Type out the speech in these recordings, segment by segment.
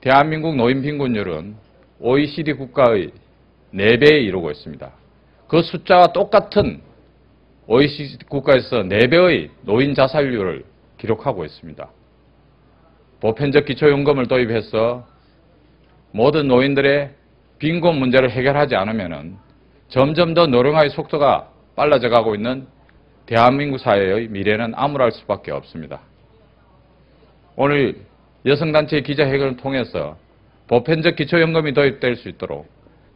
대한민국 노인 빈곤율은 OECD 국가의 4배에 이르고 있습니다. 그 숫자와 똑같은 OECD 국가에서 4배의 노인 자살률을 기록하고 있습니다. 보편적 기초연금을 도입해서 모든 노인들의 빈곤 문제를 해결하지 않으면 점점 더 노령화의 속도가 빨라져 가고 있는 대한민국 사회의 미래는 암울할 수밖에 없습니다. 오늘 여성단체 기자회견을 통해서 보편적 기초연금이 도입될 수 있도록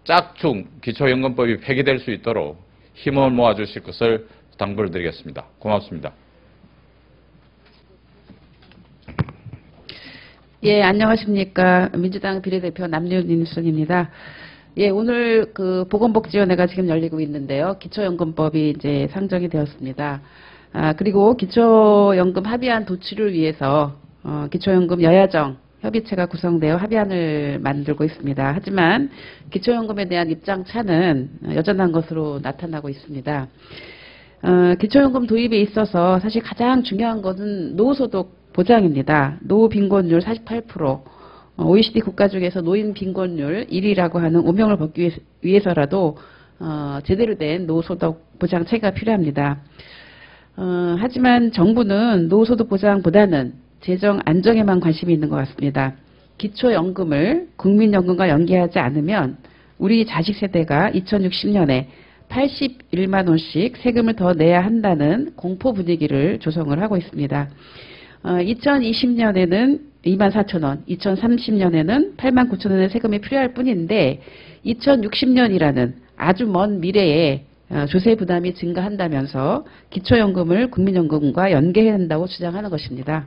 짝퉁 기초연금법이 폐기될 수 있도록 힘을 모아주실 것을 당부를 드리겠습니다. 고맙습니다. 예, 안녕하십니까. 민주당 비례대표 남윤인순입니다. 예, 오늘 그 보건복지위원회가 지금 열리고 있는데요. 기초연금법이 이제 상정이 되었습니다. 아, 그리고 기초연금 합의안 도출을 위해서 어, 기초연금 여야정 협의체가 구성되어 합의안을 만들고 있습니다. 하지만 기초연금에 대한 입장 차는 여전한 것으로 나타나고 있습니다. 어, 기초연금 도입에 있어서 사실 가장 중요한 것은 노후소득 보장입니다. 노후 빈곤율 48%, OECD 국가 중에서 노인 빈곤율 1위라고 하는 오명을 벗기 위해서라도 어, 제대로 된 노후소득 보장 체계가 필요합니다. 어, 하지만 정부는 노후소득 보장보다는 재정 안정에만 관심이 있는 것 같습니다. 기초연금을 국민연금과 연계하지 않으면 우리 자식 세대가 2060년에 81만 원씩 세금을 더 내야 한다는 공포 분위기를 조성을 하고 있습니다. 어, 2020년에는 2만 4천 원, 2030년에는 8만 9천 원의 세금이 필요할 뿐인데 2060년이라는 아주 먼 미래에 어, 조세 부담이 증가한다면서 기초연금을 국민연금과 연계해야 한다고 주장하는 것입니다.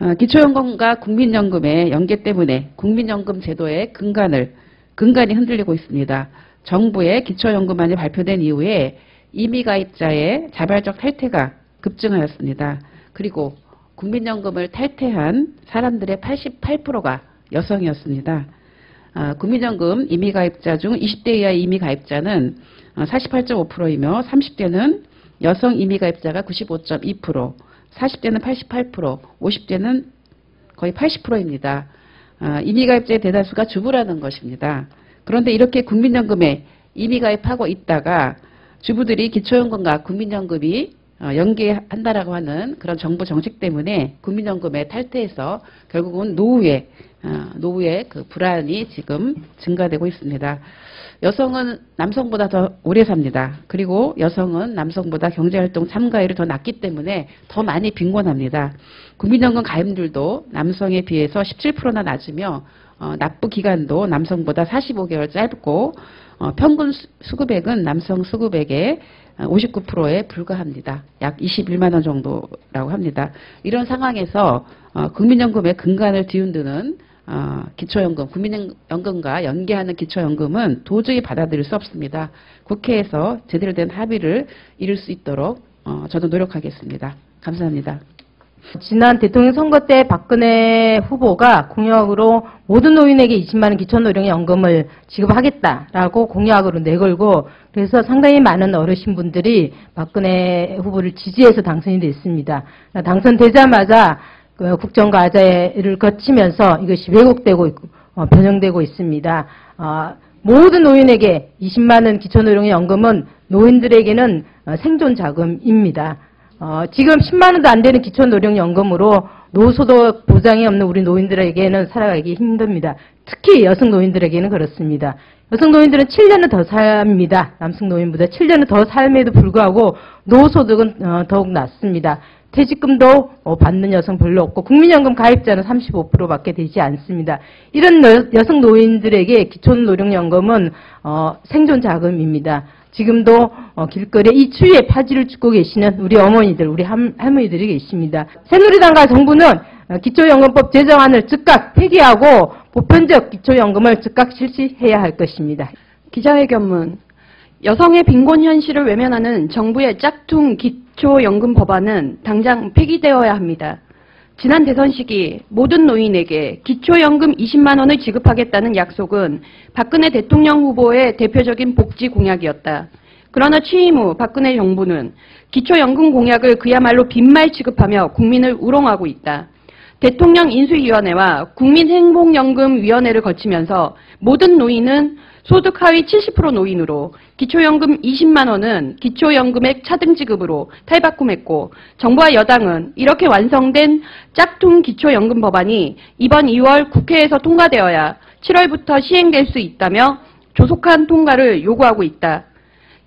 어, 기초연금과 국민연금의 연계 때문에 국민연금 제도의 근간을 근간이 흔들리고 있습니다. 정부의 기초연금안이 발표된 이후에 이미가입자의 자발적 탈퇴가 급증하였습니다. 그리고 국민연금을 탈퇴한 사람들의 88%가 여성이었습니다. 아, 국민연금 이미가입자 중 20대 이하 이미가입자는 48.5%이며 30대는 여성 이미가입자가 95.2%, 40대는 88%, 50대는 거의 80%입니다. 아, 이미가입자의 대다수가 주부라는 것입니다. 그런데 이렇게 국민연금에 이미가입하고 있다가 주부들이 기초연금과 국민연금이 어, 연계한다라고 하는 그런 정부 정책 때문에 국민연금에 탈퇴해서 결국은 노후에 어, 노후의 그 불안이 지금 증가되고 있습니다. 여성은 남성보다 더 오래 삽니다. 그리고 여성은 남성보다 경제활동 참가율이 더 낮기 때문에 더 많이 빈곤합니다. 국민연금 가입률도 남성에 비해서 17%나 낮으며 어, 납부 기간도 남성보다 45개월 짧고 어, 평균 수급액은 남성 수급액의 59%에 불과합니다. 약 21만 원 정도라고 합니다. 이런 상황에서 어, 국민연금의 근간을 뒤흔드는 어, 기초연금, 국민연금과 연계하는 기초연금은 도저히 받아들일 수 없습니다. 국회에서 제대로 된 합의를 이룰 수 있도록 어, 저도 노력하겠습니다. 감사합니다. 지난 대통령 선거 때 박근혜 후보가 공약으로 모든 노인에게 20만 원 기초노령연금을 지급하겠다라고 공약으로 내걸고 그래서 상당히 많은 어르신분들이 박근혜 후보를 지지해서 당선이 됐습니다. 당선되자마자 그 국정과제를 거치면서 이것이 왜곡되고 어, 변형되고 있습니다. 어, 모든 노인에게 20만 원 기초노령연금은 노인들에게는 어, 생존 자금입니다. 어, 지금 10만 원도 안 되는 기초노령연금으로 노소득 보장이 없는 우리 노인들에게는 살아가기 힘듭니다. 특히 여성 노인들에게는 그렇습니다. 여성 노인들은 7년은 더 삽니다. 남성 노인보다 7년은 더 삶에도 불구하고 노소득은 어, 더욱 낮습니다. 퇴직금도 어, 받는 여성 별로 없고 국민연금 가입자는 35%밖에 되지 않습니다. 이런 여성 노인들에게 기초노령연금은 어, 생존 자금입니다. 지금도 어, 길거리에 이 추위에 파지를 줍고 계시는 우리 어머니들, 우리 할머니들이 계십니다. 새누리당과 정부는 어, 기초연금법 제정안을 즉각 폐기하고 보편적 기초연금을 즉각 실시해야 할 것입니다. 기자회견문 여성의 빈곤 현실을 외면하는 정부의 짝퉁 기초연금 법안은 당장 폐기되어야 합니다. 지난 대선 시기 모든 노인에게 기초연금 20만 원을 지급하겠다는 약속은 박근혜 대통령 후보의 대표적인 복지 공약이었다. 그러나 취임 후 박근혜 정부는 기초연금 공약을 그야말로 빈말 취급하며 국민을 우롱하고 있다. 대통령 인수위원회와 국민행복연금위원회를 거치면서 모든 노인은 소득 하위 70% 노인으로 기초연금 20만 원은 기초연금액 차등 지급으로 탈바꿈했고 정부와 여당은 이렇게 완성된 짝퉁 기초연금 법안이 이번 2월 국회에서 통과되어야 7월부터 시행될 수 있다며 조속한 통과를 요구하고 있다.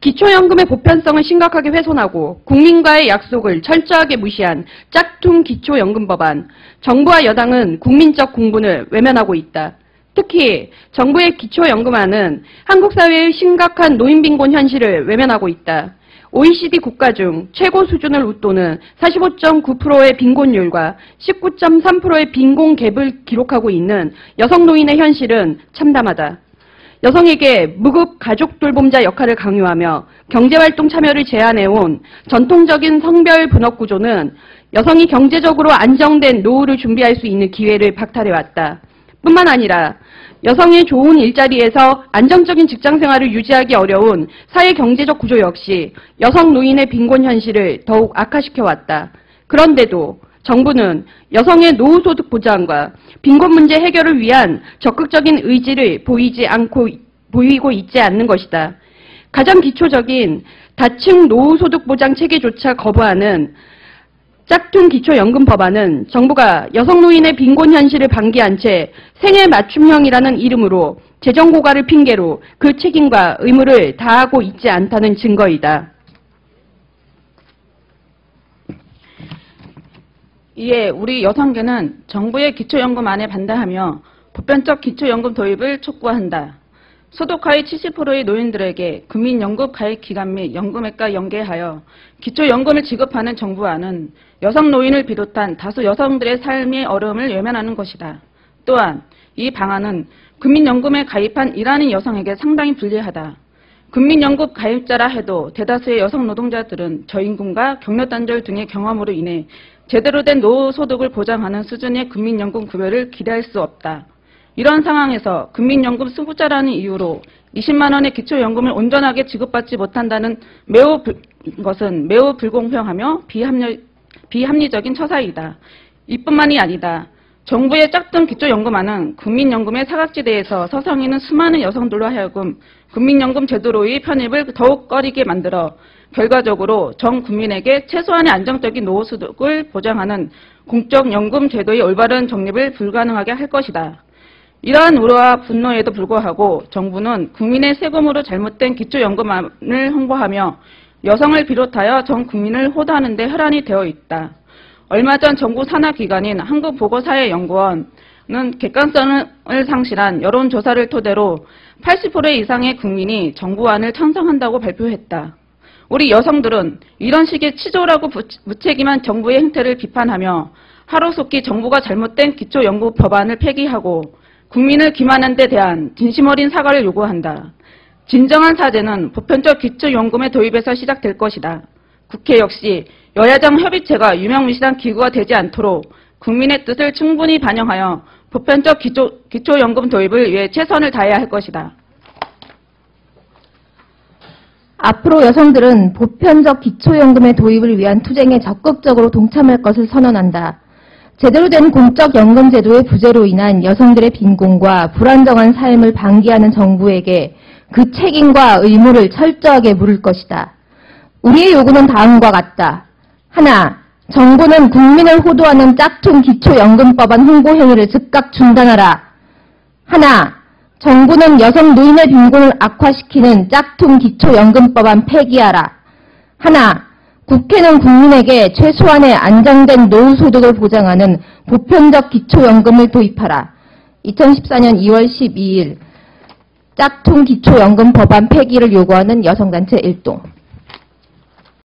기초연금의 보편성을 심각하게 훼손하고 국민과의 약속을 철저하게 무시한 짝퉁 기초연금 법안. 정부와 여당은 국민적 공분을 외면하고 있다. 특히 정부의 기초연금안은 한국 사회의 심각한 노인빈곤 현실을 외면하고 있다. OECD 국가 중 최고 수준을 웃도는 45.9%의 빈곤율과 19.3%의 빈곤 갭을 기록하고 있는 여성 노인의 현실은 참담하다. 여성에게 무급 가족 돌봄자 역할을 강요하며 경제활동 참여를 제한해온 전통적인 성별 분업 구조는 여성이 경제적으로 안정된 노후를 준비할 수 있는 기회를 박탈해왔다. 뿐만 아니라 여성의 좋은 일자리에서 안정적인 직장 생활을 유지하기 어려운 사회 경제적 구조 역시 여성 노인의 빈곤 현실을 더욱 악화시켜왔다. 그런데도 정부는 여성의 노후소득 보장과 빈곤 문제 해결을 위한 적극적인 의지를 보이지 않고 보이고 있지 않는 것이다. 가장 기초적인 다층 노후소득 보장 체계조차 거부하는 짝퉁 기초연금 법안은 정부가 여성 노인의 빈곤 현실을 방기한 채 생애 맞춤형이라는 이름으로 재정 고갈을 핑계로 그 책임과 의무를 다하고 있지 않다는 증거이다. 이에 우리 여성계는 정부의 기초연금안에 반대하며 보편적 기초연금 도입을 촉구한다. 소득하위 70%의 노인들에게 국민연금 가입 기간 및 연금액과 연계하여 기초연금을 지급하는 정부안은 여성 노인을 비롯한 다수 여성들의 삶의 어려움을 외면하는 것이다. 또한 이 방안은 국민연금에 가입한 일하는 여성에게 상당히 불리하다. 국민연금 가입자라 해도 대다수의 여성 노동자들은 저임금과 격려단절 등의 경험으로 인해 제대로 된 노후소득을 보장하는 수준의 국민연금 급여를 기대할 수 없다. 이런 상황에서 국민연금 승부자라는 이유로 20만 원의 기초연금을 온전하게 지급받지 못한다는 매우 불, 것은 매우 불공평하며 비합리, 비합리적인 처사이다. 이뿐만이 아니다. 정부의 짝퉁 기초연금안은 국민연금의 사각지대에서 서성이는 수많은 여성들로 하여금 국민연금 제도로의 편입을 더욱 꺼리게 만들어 결과적으로 전 국민에게 최소한의 안정적인 노후소득을 보장하는 공적연금 제도의 올바른 정립을 불가능하게 할 것이다. 이러한 우려와 분노에도 불구하고 정부는 국민의 세금으로 잘못된 기초연금안을 홍보하며 여성을 비롯하여 전 국민을 호도하는 데 혈안이 되어 있다. 얼마 전 정부 산하기관인 한국보고사회연구원은 객관성을 상실한 여론조사를 토대로 80% 이상의 국민이 정부안을 찬성한다고 발표했다. 우리 여성들은 이런 식의 치졸하고 무책임한 정부의 행태를 비판하며 하루속히 정부가 잘못된 기초연구 법안을 폐기하고 국민을 기만한 데 대한 진심 어린 사과를 요구한다. 진정한 사죄는 보편적 기초연금의 도입에서 시작될 것이다. 국회 역시 여야정 협의체가 유명무실한 기구가 되지 않도록 국민의 뜻을 충분히 반영하여 보편적 기초, 기초연금 도입을 위해 최선을 다해야 할 것이다. 앞으로 여성들은 보편적 기초연금의 도입을 위한 투쟁에 적극적으로 동참할 것을 선언한다. 제대로 된 공적 연금 제도의 부재로 인한 여성들의 빈곤과 불안정한 삶을 방기하는 정부에게 그 책임과 의무를 철저하게 물을 것이다. 우리의 요구는 다음과 같다. 하나, 정부는 국민을 호도하는 짝퉁 기초연금법안 홍보 행위를 즉각 중단하라. 하나, 정부는 여성 노인의 빈곤을 악화시키는 짝퉁 기초연금법안 폐기하라. 하나, 국회는 국민에게 최소한의 안정된 노후소득을 보장하는 보편적 기초연금을 도입하라. 2014년 2월 12일 짝퉁 기초연금 법안 폐기를 요구하는 여성단체 일동